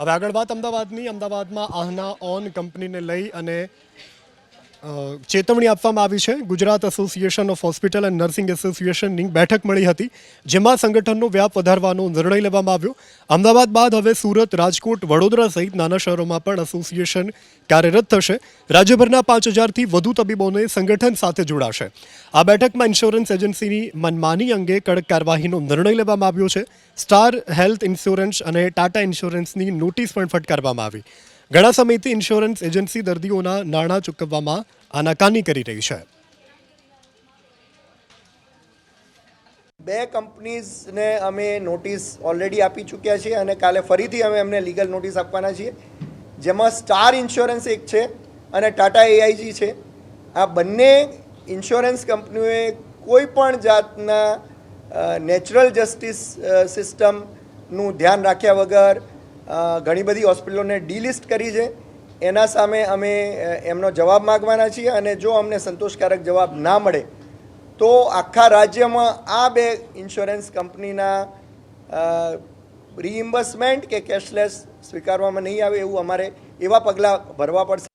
હવે આગળ વાત અમદાવાદની. અમદાવાદમાં આહના ઓન કંપનીને લઈ અને ચેતવણી આપવામાં આવી છે. Gujarat association of hospital and nursing એસોસિએશનની બેઠક મળી હતી, જેમાં સંગઠનનો વ્યાપ વધારવાનો નિર્ણય લેવામાં આવ્યો. અમદાવાદ બાદ હવે સુરત, રાજકોટ, વડોદરા સહિત નાના શહેરોમાં પણ એસોસિએશન કાર્યરત થશે. રાજ્યભરના પાંચ હજારથી વધુ તબીબોને સંગઠન સાથે જોડાશે. આ બેઠકમાં ઇન્સ્યોરન્સ એજન્સીની મનમાની અંગે કડક કાર્યવાહીનો નિર્ણય લેવામાં આવ્યો છે. સ્ટાર હેલ્થ ઇન્સ્યોરન્સ અને ટાટા ઇન્સ્યોરન્સની નોટિસ પણ ફટકારવામાં આવી. ઘણા સમયથી ઇન્સ્યોરન્સ એજન્સી દર્દીઓના નાણાં ચૂકવવામાં આનાકાની કરી રહી છે. બે કંપનીઝને અમે નોટિસ ઓલરેડી આપી ચૂક્યા છીએ અને કાલે ફરીથી અમે એમને લીગલ નોટિસ આપવાના છીએ. જેમાં સ્ટાર ઇન્સ્યોરન્સ એક છે અને ટાટા એઆઈજી છે. આ બંને ઇન્સ્યોરન્સ કંપનીઓએ કોઈ પણ જાતના નેચરલ જસ્ટિસ સિસ્ટમનું ધ્યાન રાખ્યા વગર ઘણી બધી હોસ્પિટલોને ડીલિસ્ટ કરી છે. એના સામે અમે એમનો જવાબ માગવાના છીએ અને જો અમને સંતોષકારક જવાબ ના મળે, તો આખા રાજ્યમાં આ બે ઇન્સ્યોરન્સ કંપનીના રિઇમ્બર્સમેન્ટ કે કેશલેસ સ્વીકારવામાં નહીં આવે એવું અમારે એવા પગલાં ભરવા પડશે.